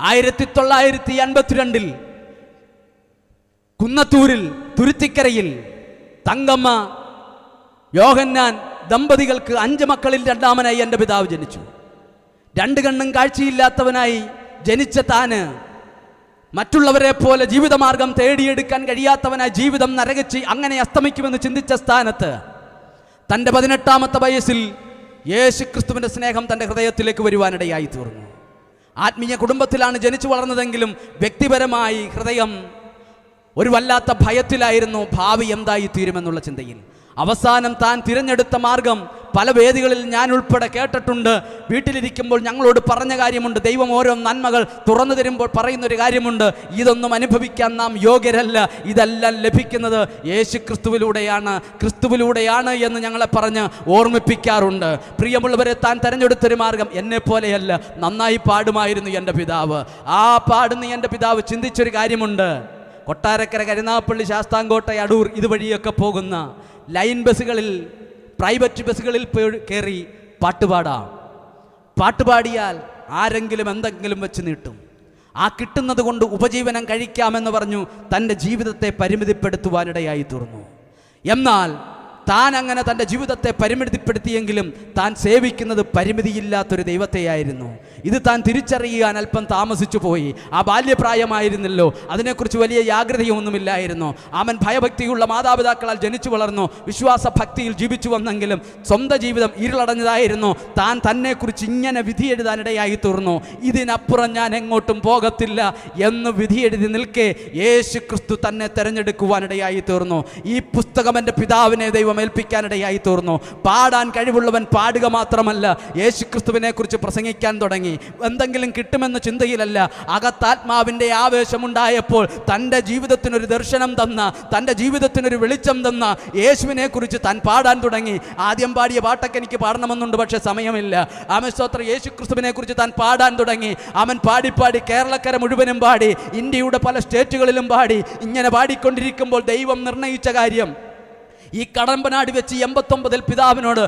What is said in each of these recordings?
ആയിരത്തി തൊള്ളായിരത്തി അൻപത്തിരണ്ടിൽ കുന്നത്തൂരിൽ തുരുത്തിക്കരയിൽ തങ്കമ്മ യോഹന്നാൻ ദമ്പതികൾക്ക് അഞ്ച് മക്കളിൽ രണ്ടാമനായി എന്റെ പിതാവ് ജനിച്ചു. രണ്ട് കണ്ണും കാഴ്ചയില്ലാത്തവനായി ജനിച്ച താന് മറ്റുള്ളവരെ പോലെ ജീവിതമാർഗം തേടിയെടുക്കാൻ കഴിയാത്തവനായി ജീവിതം നരകച്ച് അങ്ങനെ അസ്തമിക്കുമെന്ന് ചിന്തിച്ച സ്ഥാനത്ത് തന്റെ പതിനെട്ടാമത്തെ വയസ്സിൽ യേശുക്രിസ്തുവിന്റെ സ്നേഹം തന്റെ ഹൃദയത്തിലേക്ക് വരുവാനിടയായി തീർന്നു. ആത്മീയ കുടുംബത്തിലാണ് ജനിച്ചു വളർന്നതെങ്കിലും വ്യക്തിപരമായി ഹൃദയം ഒരു വല്ലാത്ത ഭയത്തിലായിരുന്നു ഭാവി എന്തായി തീരുമെന്നുള്ള ചിന്തയിൽ. അവസാനം താൻ തിരഞ്ഞെടുത്ത മാർഗം പല വേദികളിൽ ഞാൻ ഉൾപ്പെടെ കേട്ടിട്ടുണ്ട്. വീട്ടിലിരിക്കുമ്പോൾ ഞങ്ങളോട് പറഞ്ഞ കാര്യമുണ്ട്. ദൈവം ഓരോ നന്മകൾ തുറന്നു തരുമ്പോൾ പറയുന്ന ഒരു കാര്യമുണ്ട്. ഇതൊന്നും അനുഭവിക്കാൻ നാം യോഗ്യരല്ല. ഇതെല്ലാം ലഭിക്കുന്നത്. യേശു ക്രിസ്തുവിലൂടെയാണ് ക്രിസ്തുവിലൂടെയാണ് എന്ന് ഞങ്ങളെ പറഞ്ഞ് ഓർമ്മിപ്പിക്കാറുണ്ട്. പ്രിയമുള്ളവരെ താൻ തിരഞ്ഞെടുത്തൊരു മാർഗം എന്നെ പോലെയല്ല നന്നായി പാടുമായിരുന്നു എന്റെ പിതാവ്. ആ പാടുന്ന എന്റെ പിതാവ് ചിന്തിച്ചൊരു കാര്യമുണ്ട്. കൊട്ടാരക്കര കരുനാപ്പള്ളി ശാസ്താംകോട്ട അടൂർ ഇതുവഴിയൊക്കെ പോകുന്ന ലൈൻ ബസ്സുകളിൽ പ്രൈവറ്റ് ബസ്സുകളിൽ കയറി പാട്ടുപാടാം പാട്ടുപാടിയാൽ ആരെങ്കിലും എന്തെങ്കിലും വെച്ച് നീട്ടും. ആ കിട്ടുന്നത് കൊണ്ട് ഉപജീവനം കഴിക്കാമെന്ന് പറഞ്ഞു തന്റെ ജീവിതത്തെ പരിമിതിപ്പെടുത്തുവാനിടയായി തീർന്നു. എന്നാൽ താൻ അങ്ങനെ തന്റെ ജീവിതത്തെ പരിമിതിപ്പെടുത്തിയെങ്കിലും താൻ സേവിക്കുന്നത് പരിമിതിയില്ലാത്തൊരു ദൈവത്തെയായിരുന്നു. ഇത് താൻ തിരിച്ചറിയാൻ അല്പം താമസിച്ചു പോയി. ആ ബാല്യപ്രായമായിരുന്നല്ലോ. അതിനെക്കുറിച്ച് വലിയ ജാഗ്രതയൊന്നുമില്ലായിരുന്നു അവൻ ഭയഭക്തിയുള്ള മാതാപിതാക്കളാൽ ജനിച്ചു വളർന്നു വിശ്വാസ ഭക്തിയിൽ ജീവിച്ചു വന്നെങ്കിലും സ്വന്തം ജീവിതം ഇരുളടഞ്ഞതായിരുന്നു. താൻ തന്നെക്കുറിച്ച് ഇങ്ങനെ വിധി എഴുതാനിടയായി തീർന്നു. ഇതിനപ്പുറം ഞാൻ എങ്ങോട്ടും പോകത്തില്ല എന്ന് വിധി എഴുതി നിൽക്കെ യേശു ക്രിസ്തു തന്നെ തിരഞ്ഞെടുക്കുവാനിടയായി തീർന്നു. ഈ പുസ്തകം എന്റെ പിതാവിനെ ദൈവം ഏൽപ്പിക്കാനിടയായി തീർന്നു. പാടാൻ കഴിവുള്ളവൻ പാടുക മാത്രമല്ല യേശു ക്രിസ്തുവിനെ കുറിച്ച് പ്രസംഗിക്കാൻ തുടങ്ങി. എന്തെങ്കിലും കിട്ടുമെന്ന ചിന്തയിലല്ല അകത്താത്മാവിന്റെ ആവേശമുണ്ടായപ്പോൾ തന്റെ ജീവിതത്തിനൊരു ദർശനം തന്ന തന്റെ ജീവിതത്തിനൊരു വെളിച്ചം തന്ന യേശുവിനെക്കുറിച്ച് താൻ പാടാൻ തുടങ്ങി. ആദ്യം പാടിയ പാട്ടൊക്കെ എനിക്ക് പാടണമെന്നുണ്ട് പക്ഷേ സമയമില്ല. ആമസ്തോത്ര യേശുക്രിസ്തുവിനെക്കുറിച്ച് യേശു ക്രിസ്തുവിനെ കുറിച്ച് താൻ പാടാൻ തുടങ്ങി. അവൻ പാടിപ്പാടി പാടി കേരളക്കര മുഴുവനും പാടി ഇന്ത്യയുടെ പല സ്റ്റേറ്റുകളിലും പാടി ഇങ്ങനെ പാടിക്കൊണ്ടിരിക്കുമ്പോൾ ദൈവം നിർണയിച്ച കാര്യം. ഈ കടമ്പനാട് വെച്ച് എൺപത്തൊമ്പതിൽ പിതാവിനോട്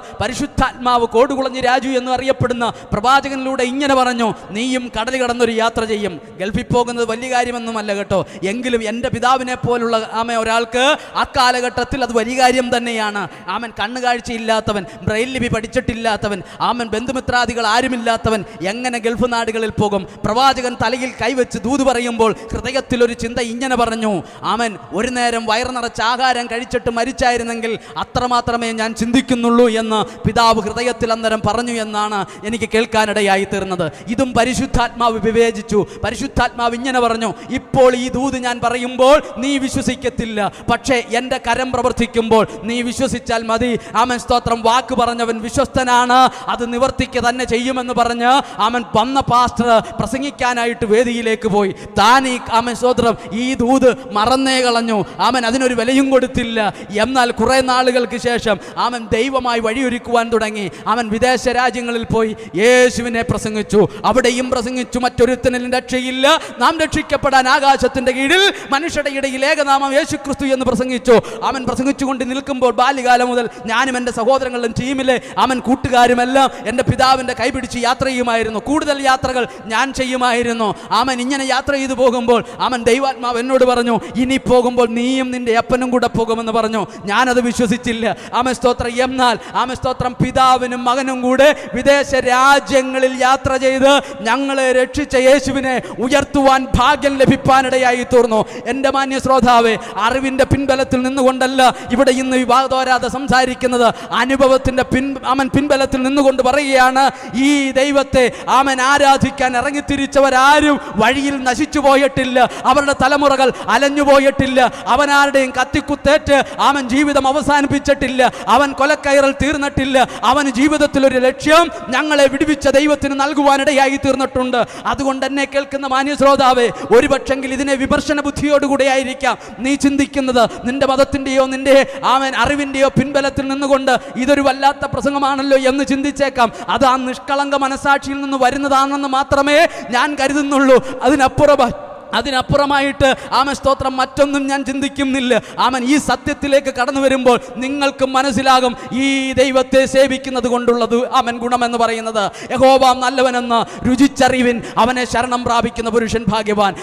പരിശുദ്ധാത്മാവ് കോടുകുളഞ്ഞ് രാജു എന്ന് അറിയപ്പെടുന്ന പ്രവാചകനിലൂടെ ഇങ്ങനെ പറഞ്ഞു നീയും കടൽ കടന്നൊരു യാത്ര ചെയ്യും. ഗൾഫിൽ പോകുന്നത് വലിയ കാര്യമൊന്നുമല്ല കേട്ടോ. എങ്കിലും എന്റെ പിതാവിനെ പോലുള്ള ആമ ഒരാൾക്ക് ആ കാലഘട്ടത്തിൽ അത് വലിയ കാര്യം തന്നെയാണ്. ആമൻ കണ്ണുകാഴ്ചയില്ലാത്തവൻ ബ്രെയിൽ ലിപി പഠിച്ചിട്ടില്ലാത്തവൻ ആമൻ ബന്ധുമിത്രാദികൾ ആരുമില്ലാത്തവൻ എങ്ങനെ ഗൾഫ് നാടുകളിൽ പോകും? പ്രവാചകൻ തലയിൽ കൈവച്ച് ദൂത് പറയുമ്പോൾ ഹൃദയത്തിൽ ഒരു ചിന്ത ഇങ്ങനെ പറഞ്ഞു ആമൻ ഒരു നേരം വയർ നിറച്ച് ആഹാരം കഴിച്ചിട്ട് മരിച്ചായിരുന്നെങ്കിൽ അത്രമാത്രമേ ഞാൻ ചിന്തിക്കുന്നുള്ളൂ എന്ന് പിതാവ് ഹൃദയത്തിൽ അന്നേരം പറഞ്ഞു എന്നാണ് എനിക്ക് കേൾക്കാനിടയായി തീർന്നത്. ഇതും പരിശുദ്ധാത്മാവ് വിവേചിച്ചു. പരിശുദ്ധാത്മാവ് ഇങ്ങനെ പറഞ്ഞു ഇപ്പോൾ ഈ ദൂത് ഞാൻ പറയുമ്പോൾ നീ വിശ്വസിക്കത്തില്ല. പക്ഷേ എന്റെ കരം പ്രവർത്തിക്കുമ്പോൾ നീ വിശ്വസിച്ചാൽ മതി. ആമൻ. സ്തോത്രം. വാക്ക് പറഞ്ഞവൻ വിശ്വസ്തനാണ്. അത് നിവർത്തിക്കുക തന്നെ ചെയ്യുമെന്ന് പറഞ്ഞ് ആമൻ വന്ന പാസ്റ്റർ പ്രസംഗിക്കാനായിട്ട് വേദിയിലേക്ക് പോയി. താൻ ഈ ആമൻ സ്തോത്രം ഈ ദൂത് മറന്നേ കളഞ്ഞു. ആമൻ അതിനൊരു വിലയും കൊടുത്തില്ല. എന്നാൽ കുറേ നാളുകൾക്ക് ശേഷം ആമൻ ദൈവമായി വഴിയൊരുക്കുവാൻ തുടങ്ങി. അവൻ വിദേശ രാജ്യങ്ങളിൽ പോയി യേശുവിനെ പ്രസംഗിച്ചു. അവിടെയും പ്രസംഗിച്ചു. മറ്റൊരുത്തനും രക്ഷയില്ല. നാം രക്ഷിക്കപ്പെടാൻ ആകാശത്തിന്റെ കീഴിൽ മനുഷ്യരുടെ ഇടയിൽ ഏകനാമം യേശു ക്രിസ്തു എന്ന് പ്രസംഗിച്ചു. അവൻ പ്രസംഗിച്ചുകൊണ്ട് നിൽക്കുമ്പോൾ ബാല്യകാലം മുതൽ ഞാനും എന്റെ സഹോദരങ്ങളും ടീമിലെ അവൻ കൂട്ടുകാരുമെല്ലാം. എന്റെ പിതാവിന്റെ കൈപിടിച്ച് യാത്ര ചെയ്യുമായിരുന്നു കൂടുതൽ യാത്രകൾ ഞാൻ ചെയ്യുമായിരുന്നു. അവൻ ഇങ്ങനെ യാത്ര ചെയ്തു പോകുമ്പോൾ അവൻ ദൈവാത്മാവ് എന്നോട് പറഞ്ഞു ഇനി പോകുമ്പോൾ നീയും നിന്റെ അപ്പനും കൂടെ പോകുമെന്ന് പറഞ്ഞു. ഞാനത് വിശ്വസിച്ചില്ല. ആമ സ്തോത്രം. എന്നാൽ ആമ സ്തോത്രം പിതാവിനും മകനും കൂടെ വിദേശ രാജ്യങ്ങളിൽ യാത്ര ചെയ്ത് ഞങ്ങളെ രക്ഷിച്ച യേശുവിനെ ഉയർത്തുവാൻ ഭാഗ്യം ലഭിക്കാനിടയായി തീർന്നു. എന്റെ മാന്യ ശ്രോതാവെ അറിവിന്റെ പിൻബലത്തിൽ നിന്നുകൊണ്ടല്ല ഇവിടെ ഇന്ന് വിവാദോരാതെ സംസാരിക്കുന്നത്. അനുഭവത്തിന്റെ പിൻ അവൻ പിൻബലത്തിൽ നിന്നുകൊണ്ട് പറയുകയാണ് ഈ ദൈവത്തെ അവൻ ആരാധിക്കാൻ ഇറങ്ങിത്തിരിച്ചവരാരും വഴിയിൽ നശിച്ചു പോയിട്ടില്ല. അവരുടെ തലമുറകൾ അലഞ്ഞു പോയിട്ടില്ല. അവനാരുടെയും കത്തിക്കുത്തേറ്റ് അവൻ ജീവിതം അവസാനിപ്പിച്ചിട്ടില്ല. അവൻ കൊലക്കയറൽ തീർന്നിട്ടില്ല. അവന് ജീവിതത്തിൽ ഒരു ലക്ഷ്യം ഞങ്ങളെ വിടുവിച്ച ദൈവത്തിന് നൽകുവാനിടയായി തീർന്നിട്ടുണ്ട്. അതുകൊണ്ട് തന്നെ കേൾക്കുന്ന മാന്യ ശ്രോതാവേ ഒരുപക്ഷെങ്കിൽ ഇതിനെ വിമർശന ബുദ്ധിയോടുകൂടെ ആയിരിക്കാം നീ ചിന്തിക്കുന്നത്. നിന്റെ മതത്തിന്റെയോ നിന്റെ ആമൻ അറിവിന്റെയോ പിൻബലത്തിൽ നിന്നുകൊണ്ട് ഇതൊരു വല്ലാത്ത പ്രസംഗമാണല്ലോ എന്ന് ചിന്തിച്ചേക്കാം. അത് ആ നിഷ്കളങ്ക മനസാക്ഷിയിൽ നിന്ന് വരുന്നതാണെന്ന് മാത്രമേ ഞാൻ കരുതുന്നുള്ളൂ. അതിനപ്പുറം അതിനപ്പുറമായിട്ട് ആമൻ സ്തോത്രം മറ്റൊന്നും ഞാൻ ചിന്തിക്കുന്നില്ല. ആമൻ ഈ സത്യത്തിലേക്ക് കടന്നു വരുമ്പോൾ നിങ്ങൾക്ക് മനസ്സിലാകും ഈ ദൈവത്തെ സേവിക്കുന്നത് കൊണ്ടുള്ളത് അവൻ ഗുണമെന്ന് പറയുന്നത്. യഹോബാം നല്ലവനെന്ന് രുചിച്ചറിവിൻ അവനെ ശരണം പ്രാപിക്കുന്ന പുരുഷൻ ഭാഗ്യവാൻ.